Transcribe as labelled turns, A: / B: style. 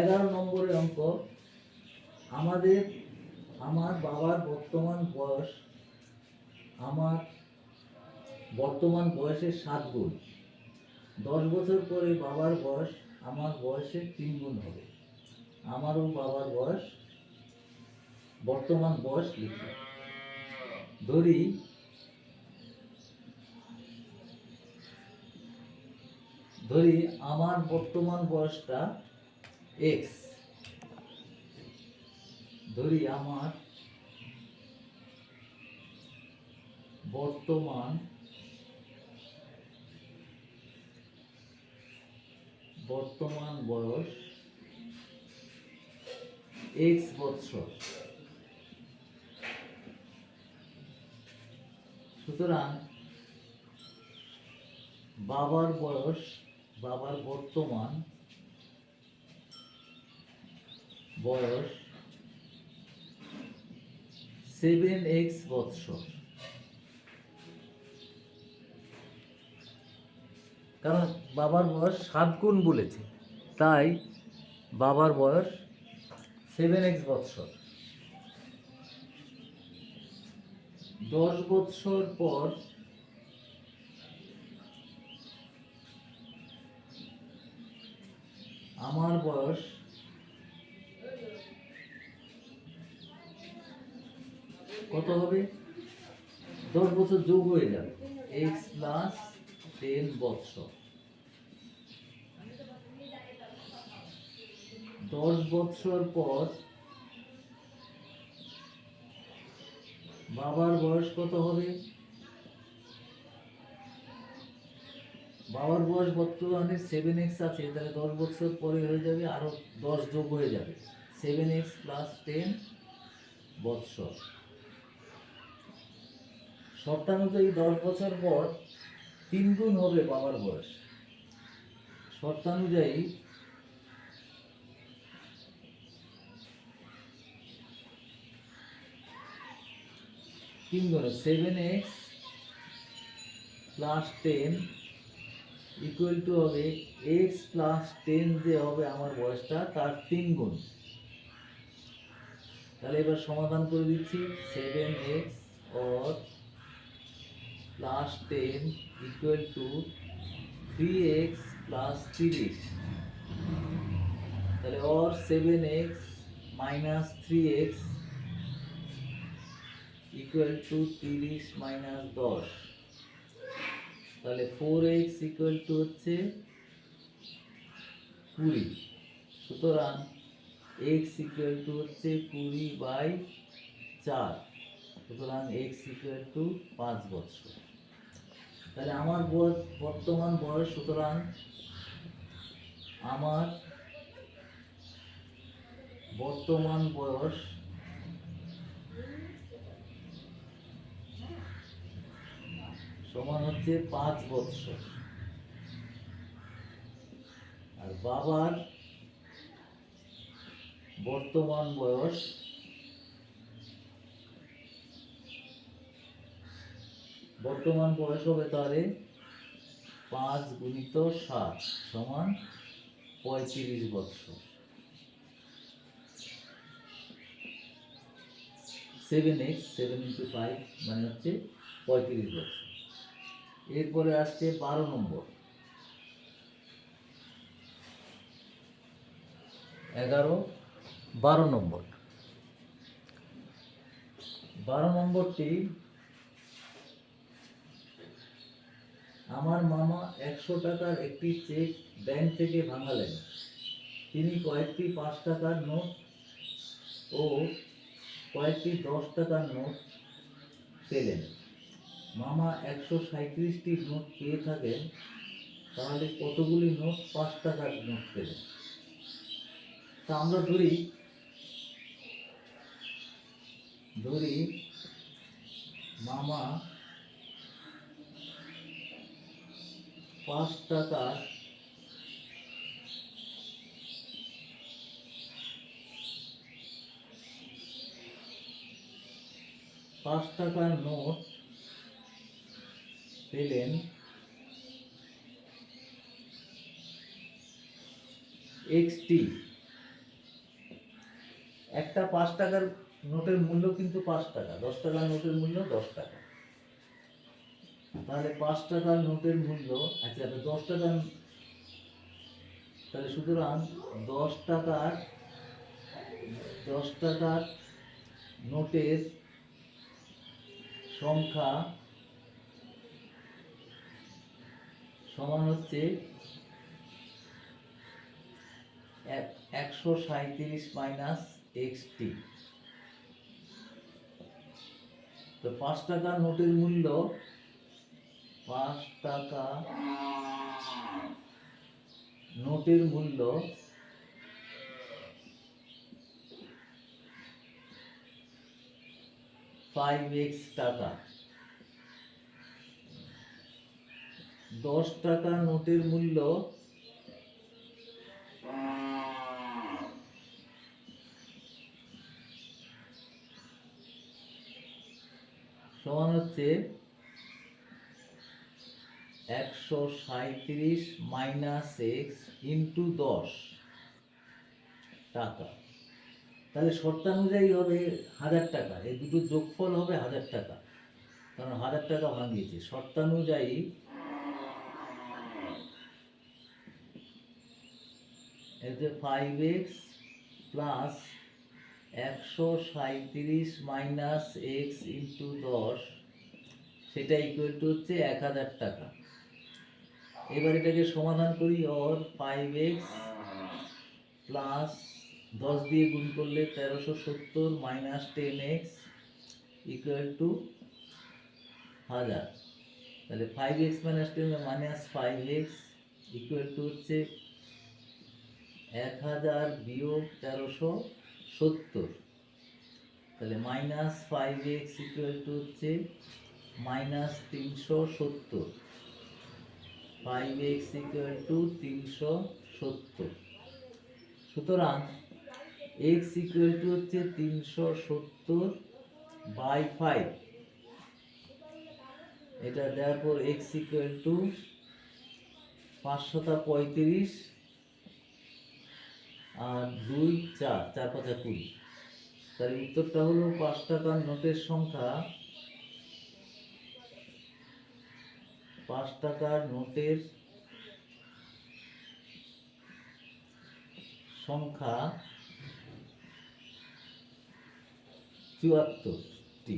A: এগারো নম্বরের অঙ্ক। আমাদের, আমার বাবার বর্তমান বয়স, আমার বর্তমান বয়সের সাত গুণ। দশ বছর পরে বাবার বয়স, আমার বয়সের তিন গুণ হবে। আমারও বাবার বয়স, বর্তমান বয়স লিখি। ধরি ধরি, আমার বর্তমান বয়সটা এক্স ধরি আমার বর্তমান বর্তমান বয়স এক্স বৎসর। সুতরাং বাবার বয়স বাবার বর্তমান বয়স সেভেন এক্স বৎসর। কারণ বাবার বয়স সাত গুণ বলেছে। তাই বাবার বয়স সেভেন এক্স বৎসর। দশ বৎসর পর আমার বয়স কত হবে? দশ বছর যোগ হয়ে যাবে। এক্স প্লাস টেন বৎসর। দশ বৎসর পর বাবার বয়স কত হবে? বাবার বয়স বর্তমানে সেভেন এক্স আছে, তাহলে দশ বছর পরে হয়ে যাবে, আরও দশ যোগ হয়ে যাবে। সেভেন এক্স প্লাস টেন বৎসর। শর্তানুযায়ী দশ বছর পর তিন গুণ হবে বাবার বয়স। শর্তানুযায়ী তিন গুণ seven x plus ten equal to হবে এক্স প্লাস টেন যে হবে আমার বয়সটা, তার তিন গুণ। তাহলে এবার সমাধান করে দিচ্ছি। Seven x or plus ten equal to three x plus তিরিশ তাহলে or seven x minus three x equal to তিরিশ মাইনাস দশ। তাহলে ফোর এক্স ইকুয়াল টু হচ্ছে কুড়ি। সুতরাং এক্স ইকুয়াল টু হচ্ছে কুড়ি বাই চার। সুতরাং এক্স ইকুয়াল টু পাঁচ বছর তাহলে আমার বর্তমান বয়স, সুতরাং আমার বর্তমান বয়স সমান হচ্ছে পাঁচ বৎসর। আর বাবার বর্তমান বয়স বর্তমান বয়স হবে তাহলে পাঁচ গুণিত সাত সমান পঁয়ত্রিশ বৎসর। Seven x seven into five মানে হচ্ছে পঁয়ত্রিশ বছর এরপরে আসছে বারো নম্বর। এগারো, বারো নম্বর। বারো নম্বরটি আমার মামা একশো টাকার একটি চেক ব্যাংক থেকে ভাঙালেন। তিনি কয়েকটি পাঁচ টাকার নোট ও কয়েকটি দশ টাকার নোট পেলেন। মামা একশো সাঁত্রিশটি নোট পেয়ে থাকেন, তাহলে কতগুলি নোট পাঁচ টাকার নোট পেলেন? তা আমরা ধরি ধরি মামা পাঁচ টাকার পাঁচ টাকার নোট পেলেন। এক্সটি একটা পাঁচ টাকার নোটের মূল্য কিন্তু পাঁচ টাকা, দশ টাকার নোটের মূল্য দশ টাকা। তাহলে পাঁচ টাকার নোটের মূল্য আচ্ছা দশ টাকার, তাহলে সুতরাং দশ টাকার দশ টাকার নোটের সংখ্যা সমান হচ্ছে এক- একশো সাঁইত্রিশ মাইনাস এক্স টি। তো পাঁচ টাকার নোটের মূল্য পাঁচ টাকা নোটের মূল্য ফাইভ এক্স টাকা। দশ টাকা নোটের মূল্য সমান হচ্ছে একশো সাঁইত্রিশ মাইনাস এক্স ইন্টু দশ টাকা। তাহলে শর্তানুযায়ী হবে হাজার টাকা। এই দুটো যোগফল হবে হাজার টাকা। কারণ হাজার টাকা ভাঙিয়েছে। শর্তানুযায়ী এতে ফাইভ এক্স প্লাস একশো সাঁইত্রিশ মাইনাস এক্স ইন্টু দশ, সেটা ইকুয়াল টু হচ্ছে এক হাজার টাকা। এবার এটাকে সমাধান করি অর ফাইভ এক্স প্লাস দশ দিয়ে গুণ করলে তেরোশো সত্তর minus ten x equal to হাজার। তাহলে five x minus ten minus five x equal to হচ্ছে এক হাজার বিয়োগ তেরোশো সত্তর। তাহলে minus five x equal to হচ্ছে মাইনাস তিনশো সত্তর। ফাইভ এক্স ইকুয়াল টু তিনশো সত্তর। সুতরাং এক্স ইকুয়াল টু হচ্ছে তিনশো সত্তর বাই ফাইভ এটা দেওয়ার পর এক্স ইকুয়াল টু পাঁচশোটা পঁয়ত্রিশ আর দুই চার চার পাঁচা কুড়ি। তাহলে উত্তরটা হলো পাঁচ টাকার নোটের সংখ্যা। পাঁচ টাকার নোটের সংখ্যা চুয়াত্তরটি।